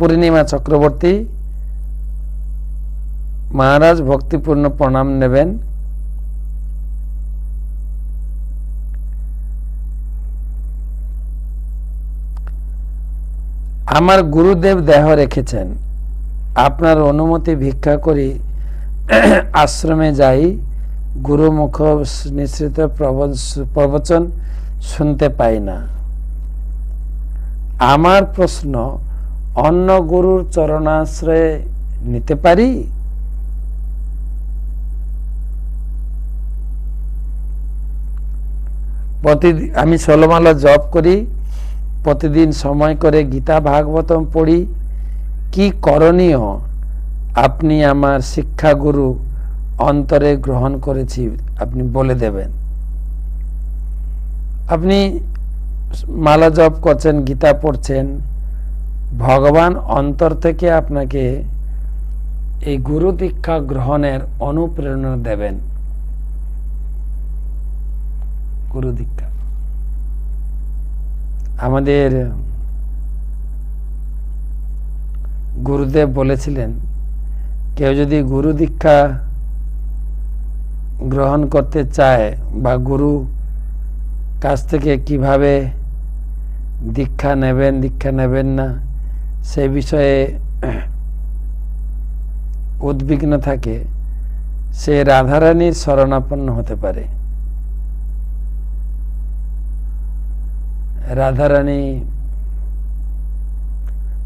পূর্ণিমা চক্রবর্তী মহারাজ ভক্তিপূর্ণ প্রণাম নেবেন। আমার গুরুদেব দেহ রেখেছেন। আপনার অনুমতি ভিক্ষা করি, আশ্রমে যাই, গুরুমুখ নিঃসৃত প্রবচ- প্রবচন শুনতে পাই না। আমার প্রশ্ন অন্য গুরুর চরণাশ্রয়ে নিতে পারি? প্রতিদিন আমি ষোলমালা জপ করি, প্রতিদিন সময় করে গীতা ভাগবতম পড়ি। কি করণীয় আপনি আমার শিক্ষাগুরু অন্তরে গ্রহণ করেছি, আপনি বলে দেবেন। আপনি মালা জপ করছেন, গীতা পড়ছেন ভগবান অন্তর থেকে আপনাকে এই গুরু দীক্ষা গ্রহণের অনুপ্রেরণা দেবেন। গুরু দীক্ষা। আমাদের গুরুদেব বলেছিলেন, কেউ যদি গুরু দীক্ষা গ্রহণ করতে চায় বা গুরু কাছ থেকে কীভাবে দীক্ষা নেবেন দীক্ষা নেবেন না সে বিষয়ে উদ্বিগ্ন থাকে, সে রাধারানীর শরণাপন্ন হতে পারে। রাধারানী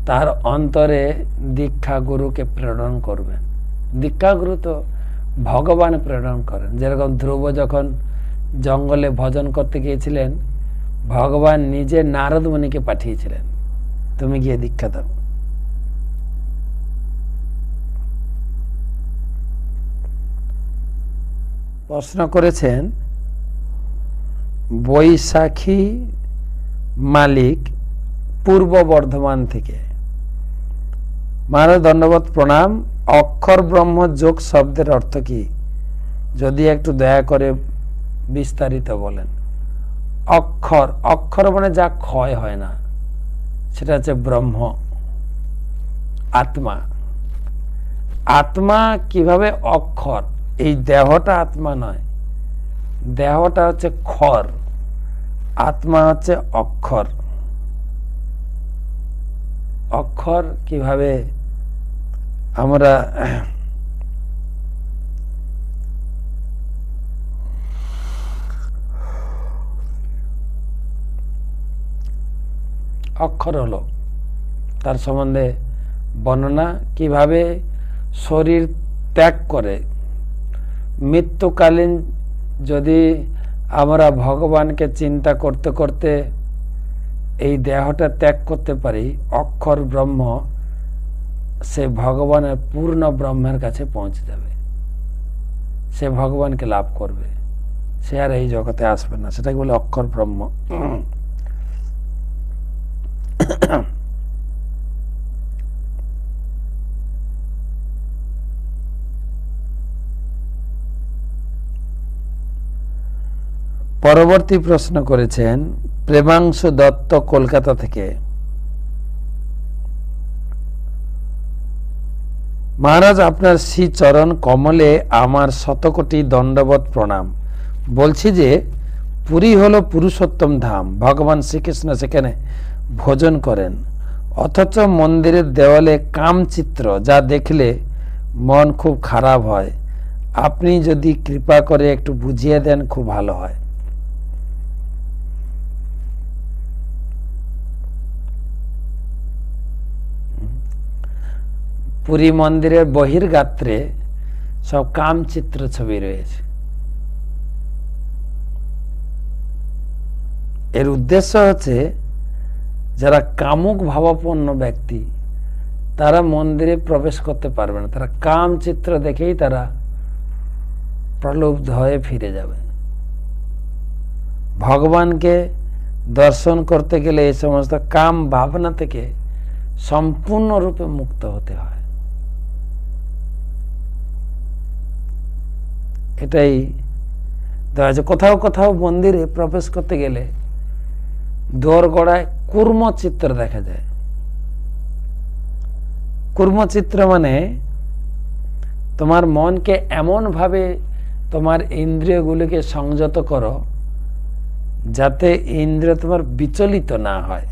তার অন্তরে দীক্ষা গুরুকে প্রেরণ করবেন। দীক্ষা গুরু তো ভগবান প্রেরণ করেন। যেরকম ধ্রুব যখন জঙ্গলে ভজন করতে গিয়েছিলেন, ভগবান নিজে নারদ মুনিকে পাঠিয়েছিলেন। তুমি গিয়ে দীক্ষা দাও। প্রশ্ন করেছেন, বৈশাখী মালিক পূর্ব বর্ধমান থেকে। মহারাজ দণ্ডবোধ প্রণাম, অক্ষর ব্রহ্ম যোগ শব্দের অর্থ কি? যদি একটু দয়া করে বিস্তারিত বলেন। অক্ষর অক্ষর মানে যা ক্ষয় হয় না। সেটা হচ্ছে ব্রহ্ম, আত্মা। আত্মা কীভাবে অক্ষর? এই দেহটা আত্মা নয়। দেহটা হচ্ছে খর। আত্মা হচ্ছে অক্ষর। অক্ষর কীভাবে আমরা অক্ষর হলো। তার সম্বন্ধে বর্ণনা কীভাবে শরীর ত্যাগ করে। মৃত্যুকালীন যদি আমরা ভগবানকে চিন্তা করতে করতে এই দেহটা ত্যাগ করতে পারি, অক্ষর ব্রহ্ম, সে ভগবানের পূর্ণ ব্রহ্মের কাছে পৌঁছে যাবে। সে ভগবানকে লাভ করবে। সে আর এই জগতে আসবে না। সেটাকে বলে অক্ষর ব্রহ্ম। পরবর্তী প্রশ্ন করেছেন প্রেমাংশু দত্ত কলকাতা থেকে। মহারাজ, আপনার শ্রী চরণ কমলে আমার শতকোটি দণ্ডবত প্রণাম। বলছি যে, পুরী হলো পুরুষোত্তম ধাম। ভগবান শ্রীকৃষ্ণ সেখানে ভোজন করেন। অথচ মন্দিরের দেওয়ালে কামচিত্র যা দেখলে মন খুব খারাপ হয়। আপনি যদি কৃপা করে একটু বুঝিয়ে দেন, খুব ভালো হয়। পুরী মন্দিরের বহির্গাত্রে সব কামচিত্র ছবি রয়েছে। এর উদ্দেশ্য হচ্ছে, যারা কামুক ভাবাপন্ন ব্যক্তি, তারা মন্দিরে প্রবেশ করতে পারবে না। তারা কাম চিত্র দেখেই তারা প্রলুব্ধ হয়ে ফিরে যাবে। ভগবানকে দর্শন করতে গেলে এই সমস্ত কাম ভাবনা থেকে সম্পূর্ণরূপে মুক্ত হতে হয়। এটাই। দেখা যাচ্ছে কোথাও কোথাও মন্দিরে প্রবেশ করতে গেলে দোর গড়ায় কুর্ম চিত্র দেখা যায়। কুর্মচিত্র মানে তোমার মনকে এমনভাবে তোমার ইন্দ্রিয়গুলিকে সংযত করো যাতে ইন্দ্রিয় তোমার বিচলিত না হয়।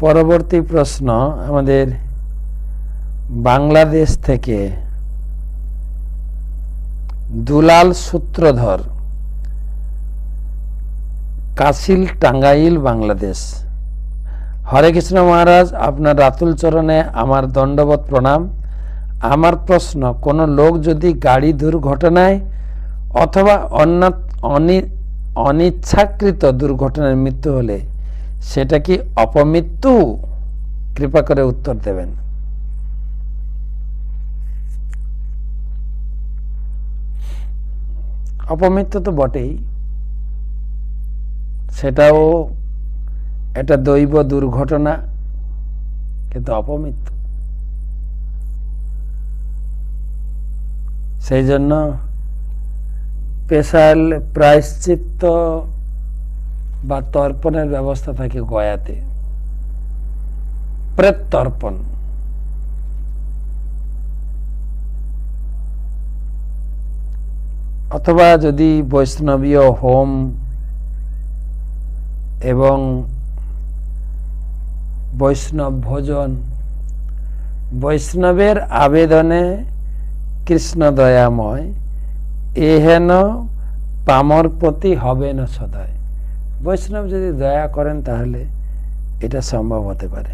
পরবর্তী প্রশ্ন আমাদের বাংলাদেশ থেকে দুলাল সূত্রধর, কাশিল টাঙ্গাইল, বাংলাদেশ। হরে কৃষ্ণ মহারাজ, আপনার রাতুল চরণে আমার দণ্ডবত প্রণাম। আমার প্রশ্ন, কোনো লোক যদি গাড়ি দুর্ঘটনায় অথবা অন্য অনি- অনিচ্ছাকৃত দুর্ঘটনায় মৃত্যু হলে সেটা কি অপমৃত্যু? কৃপা করে উত্তর দেবেন। অপমৃত্যু তো বটেই। সেটাও একটা দৈব দুর্ঘটনা, কিন্তু অপমৃত্যু। সেই জন্য স্পেশাল প্রায়শ্চিত্ত বা তর্পণের ব্যবস্থা থাকে গয়াতে। প্রেত তর্পণ অথবা যদি বৈষ্ণবীয় হোম এবং বৈষ্ণব ভোজন, বৈষ্ণবের আবেদনে কৃষ্ণ দয়াময় এহেন পামর প্রতি হবে না সদায়। বৈষ্ণব যদি দয়া করেন তাহলে এটা সম্ভব হতে পারে।